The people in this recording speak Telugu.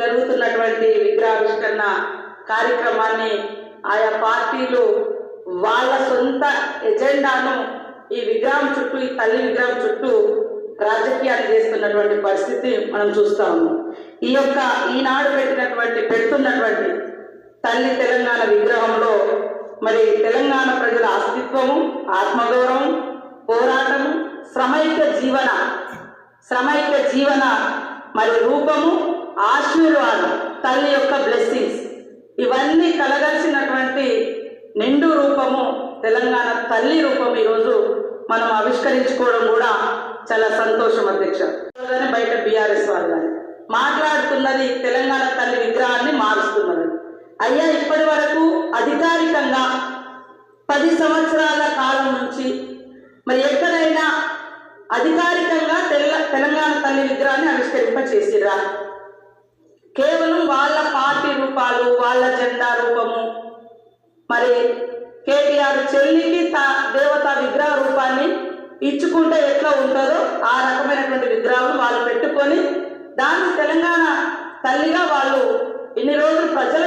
జరుగుతున్నటువంటి విగ్రహావిష్కరణ కార్యక్రమాన్ని ఆయా పార్టీలు వాళ్ళ సొంత ఎజెండాను ఈ విగ్రహం చుట్టూ ఈ తల్లి విగ్రహం చుట్టూ రాజకీయాలు చేస్తున్నటువంటి పరిస్థితి మనం చూస్తా ఉన్నాం. ఈ యొక్క ఈనాడు పెట్టినటువంటి పెడుతున్నటువంటి తల్లి తెలంగాణ విగ్రహంలో మరి తెలంగాణ ప్రజల అస్తిత్వము ఆత్మగౌరవం పోరాటము శ్రమైక జీవన శ్రమైక జీవన మరి రూపము ఆశీర్వాదం తల్లి యొక్క బ్లెస్సింగ్స్ ఇవన్నీ కలగలిసినటువంటి నిండు రూపము తెలంగాణ తల్లి రూపం ఈరోజు మనం ఆవిష్కరించుకోవడం కూడా చాలా సంతోషం అధ్యక్ష. బయట బీఆర్ఎస్ వాళ్ళు మాట్లాడుతున్నది తెలంగాణ తల్లి విగ్రహాన్ని మారుస్తున్నది. అయ్యా ఇప్పటి వరకు అధికారికంగా పది సంవత్సరాల కాలం నుంచి మరి ఎక్కడైనా అధికారికంగా తెల్ల తెలంగాణ తల్లి విగ్రహాన్ని ఆవిష్కరింప చేసిరా కేవలం వాళ్ళ పార్టీ రూపాలు వాళ్ళ జెండా రూపము. మరి కేటీఆర్ చెల్లికి తా దేవతా విగ్రహ రూపాన్ని ఇచ్చుకుంటే ఎట్లా ఉంటుందో ఆ రకమైనటువంటి విగ్రహాలు వాళ్ళు పెట్టుకొని దాన్ని తెలంగాణ తల్లిగా వాళ్ళు ఇన్ని రోజులు ప్రజల